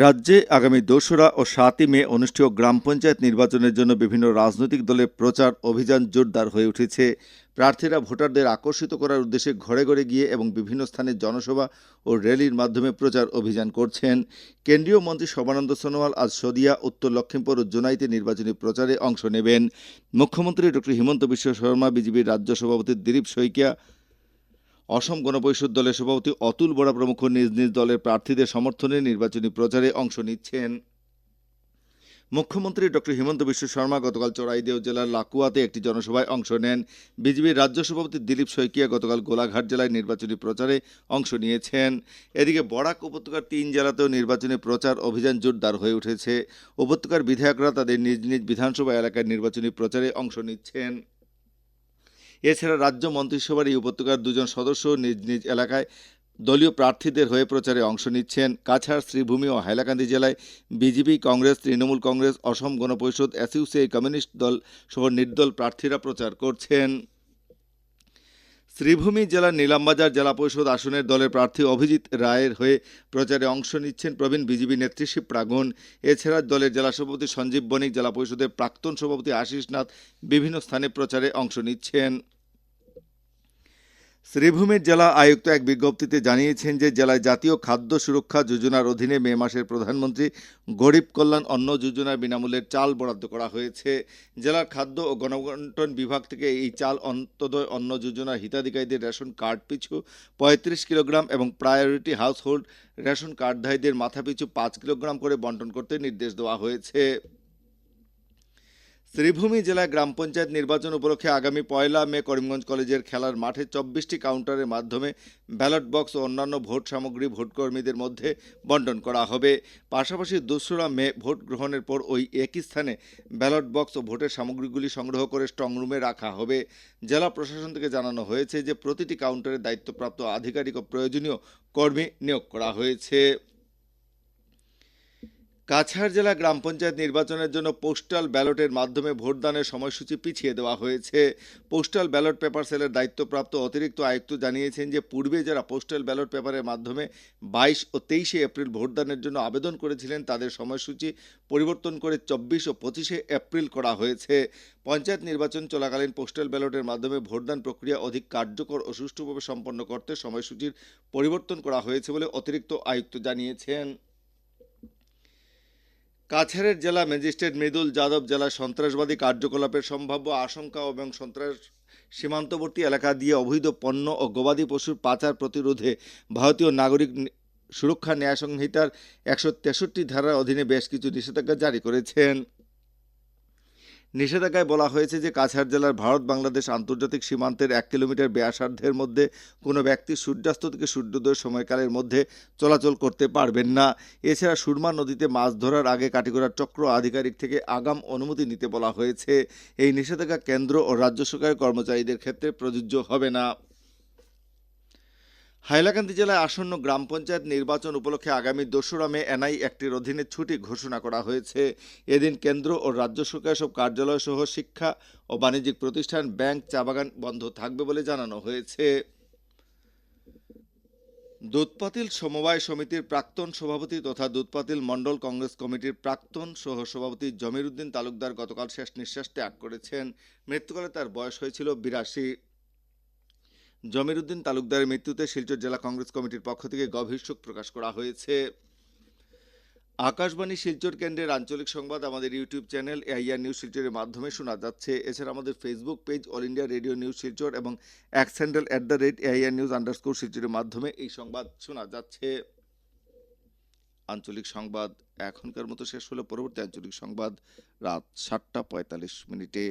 রাজ্যে আগামী দোসরা ও সাতই মে অনুষ্ঠেয় গ্রাম পঞ্চায়েত নির্বাচনের জন্য বিভিন্ন রাজনৈতিক দলের প্রচার অভিযান জোরদার হয়ে উঠেছে। প্রার্থীরা ভোটারদের আকর্ষিত করার উদ্দেশ্যে ঘরে ঘরে গিয়ে এবং বিভিন্ন স্থানে জনসভা ও র্যালির মাধ্যমে প্রচার অভিযান করছেন। কেন্দ্রীয় মন্ত্রী সর্বানন্দ সোনোয়াল আজ সদিয়া উত্তর লক্ষ্মীপুর ও জোনাইতে নির্বাচনী প্রচারে অংশ নেবেন। মুখ্যমন্ত্রী ডক্টর হিমন্ত বিশ্ব শর্মা, বিজেপির রাজ্য সভাপতি দিলীপ শইকিয়া অসম গণপরিষদ দলের সভাপতি অতুল বরা প্রমুখ নিজ নিজ দলের প্রার্থীদের সমর্থনে নির্বাচনী প্রচারে অংশ নিচ্ছেন। মুখ্যমন্ত্রী ডক্টর হিমন্ত বিশ্ব শর্মা গতকাল চড়াইদেও জেলার লাকুয়াতে একটি জনসভায় অংশ নেন। বিজেপির রাজ্য সভাপতি দিলীপ শইকিয়া গতকাল গোলাঘাট জেলায় নির্বাচনী প্রচারে অংশ নিয়েছেন। এদিকে বরাক উপত্যকার তিন জেলাতেও নির্বাচনী প্রচার অভিযান জোরদার হয়ে উঠেছে। উপত্যকার বিধায়করা তাদের নিজ নিজ বিধানসভা এলাকায় নির্বাচনী প্রচারে অংশ নিচ্ছেন। এছাড়া রাজ্য মন্ত্রিসভার এই উপত্যকার দুজন সদস্য নিজ নিজ এলাকায় দলীয় প্রার্থীদের হয়ে প্রচারে অংশ নিচ্ছেন। কাছাড়, শ্রীভূমি ও হাইলাকান্দি জেলায় BJP, Congress, Trinamool Congress, Asom Gana Parishad SUCI communist দল সহ নির্দল প্রার্থীরা প্রচার করছেন। শ্রীভূমি জেলার নীলামবাজার জেলা পরিষদ আসনের দলের প্রার্থী অভিজিৎ রায়ের হয়ে প্রচারে অংশ নিচ্ছেন প্রবীণ বিজেপি নেত্রী শিব প্রাঙ্গন এছাড়া দলের জেলা সভাপতি সঞ্জীব বণিক, জেলা পরিষদের প্রাক্তন সভাপতি আশিস নাথ বিভিন্ন স্থানে প্রচারে অংশ নিচ্ছেন। শ্রীভূমির জেলা আয়ুক্ত এক বিজ্ঞপ্তিতে জানিয়েছেন যে জেলায় জাতীয় খাদ্য সুরক্ষা যোজনার অধীনে মে মাসের প্রধানমন্ত্রী গরিব কল্যাণ অন্ন যোজনার বিনামূল্যে চাল বরাদ্দ করা হয়েছে। জেলার খাদ্য ও গণবন্টন বিভাগ থেকে এই চাল অন্তদয় অন্ন যোজনার হিতাধিকারীদের রেশন কার্ড পিছু পঁয়ত্রিশ কিলোগ্রাম এবং প্রায়োরিটি হাউসহোল্ড রেশন কার্ডধারীদের মাথাপিছু পাঁচ কিলোগ্রাম করে বন্টন করতে নির্দেশ দেওয়া হয়েছে। শ্রীভূমি জেলায় গ্রাম পঞ্চায়েত নির্বাচন উপলক্ষে আগামী পয়লা মে করিমগঞ্জ কলেজের খেলার মাঠে চব্বিশটি কাউন্টারের মাধ্যমে ব্যালট বক্স ও অন্যান্য ভোট সামগ্রী ভোটকর্মীদের মধ্যে বন্টন করা হবে। পাশাপাশি দোসরা মে ভোট গ্রহণের পর ওই একই স্থানে ব্যালট বক্স ও ভোটের সামগ্রীগুলি সংগ্রহ করে স্ট্রংরুমে রাখা হবে। জেলা প্রশাসন থেকে জানানো হয়েছে যে, প্রতিটি কাউন্টারে দায়িত্বপ্রাপ্ত আধিকারিক ও প্রয়োজনীয় কর্মী নিয়োগ করা হয়েছে। কাছাড় জেলা গ্রাম পঞ্চায়েত নির্বাচনের জন্য পোস্টাল ব্যালটের মাধ্যমে ভোটদানের সময়সূচি পিছিয়ে দেওয়া হয়েছে। পোস্টাল ব্যালট পেপার সেলের দায়িত্বপ্রাপ্ত অতিরিক্ত আয়ুক্ত জানিয়েছেন যে, পূর্বে যারা পোস্টাল ব্যালট পেপারের মাধ্যমে বাইশ ও তেইশে এপ্রিল ভোটদানের জন্য আবেদন করেছিলেন, তাদের সময়সূচি পরিবর্তন করে চব্বিশ ও পঁচিশে এপ্রিল করা হয়েছে। পঞ্চায়েত নির্বাচন চলাকালীন পোস্টাল ব্যালটের মাধ্যমে ভোটদান প্রক্রিয়া অধিক কার্যকর ও সুষ্ঠুভাবে সম্পন্ন করতে সময়সূচির পরিবর্তন করা হয়েছে বলে অতিরিক্ত আয়ুক্ত জানিয়েছেন। কাছাড়ের জেলা ম্যাজিস্ট্রেট মৃদুল যাদব জেলা সন্ত্রাসবাদী কার্যকলাপের সম্ভাব্য আশঙ্কা এবং সন্ত্রাস সীমান্তবর্তী এলাকা দিয়ে অবৈধ পণ্য ও গবাদি পশুর পাচার প্রতিরোধে ভারতীয় নাগরিক সুরক্ষা ন্যায় সংহিতার একশো তেষট্টি ধারার অধীনে বেশ কিছু নিষেধাজ্ঞা জারি করেছেন। নিষেধাজ্ঞায় বলা হয়েছে যে কাছাড় জেলার ভারত বাংলাদেশ আন্তর্জাতিক সীমান্তের এক কিলোমিটার ব্যাসার্ধের মধ্যে কোনো ব্যক্তি সূর্যাস্ত থেকে সূর্যোদয়ের সময়কালের মধ্যে চলাচল করতে পারবেন না। এছাড়া সুরমা নদীতে মাছ ধরার আগে কাটিগড়ার চক্র আধিকারিক থেকে আগাম অনুমতি নিতে বলা হয়েছে। এই নিষেধাজ্ঞা কেন্দ্র ও রাজ্য সরকারের কর্মচারীদের ক্ষেত্রে প্রযোজ্য হবে না। হাইলাকান্দি জেলায় আসন্ন গ্রাম পঞ্চায়েত নির্বাচন উপলক্ষে আগামী দোসরা মে এনআই একটির অধীনে ছুটি ঘোষণা করা হয়েছে। এদিন কেন্দ্র ও রাজ্য সরকার সব কার্যালয় সহ শিক্ষা ও বাণিজ্যিক প্রতিষ্ঠান, ব্যাংক চা বাগান বন্ধ থাকবে বলে জানানো হয়েছে। দুধপাতিল সমবায় সমিতির প্রাক্তন সভাপতি তথা দুধপাতিল মণ্ডল কংগ্রেস কমিটির প্রাক্তন সহ সভাপতি জমির উদ্দিন তালুকদার গতকাল শেষ নিঃশ্বাস ত্যাগ করেছেন। মৃত্যুকালে তার বয়স হয়েছিল বিরাশি। জমির উদ্দিন তালুকদারের মৃত্যুতে শিলচর জেলা কংগ্রেস কমিটির পক্ষ থেকে গভীর শোক প্রকাশ করা হয়েছে। আকাশবাণী শিলচর কেন্দ্রের আঞ্চলিক সংবাদ আমাদের ইউটিউব চ্যানেল এআইআর নিউজ শিলচরের মাধ্যমে শোনা যাচ্ছে। এছাড়া আমাদের Facebook page All India Radio News Silchar এবং X handle at the rate AIR news underscore শিলচরের মাধ্যমে এই সংবাদ শোনা যাচ্ছে। আঞ্চলিক সংবাদ এখনকার মতো শেষ হলো। পরবর্তী আঞ্চলিক সংবাদ রাত সাতটা পঁয়তাল্লিশ মিনিটে।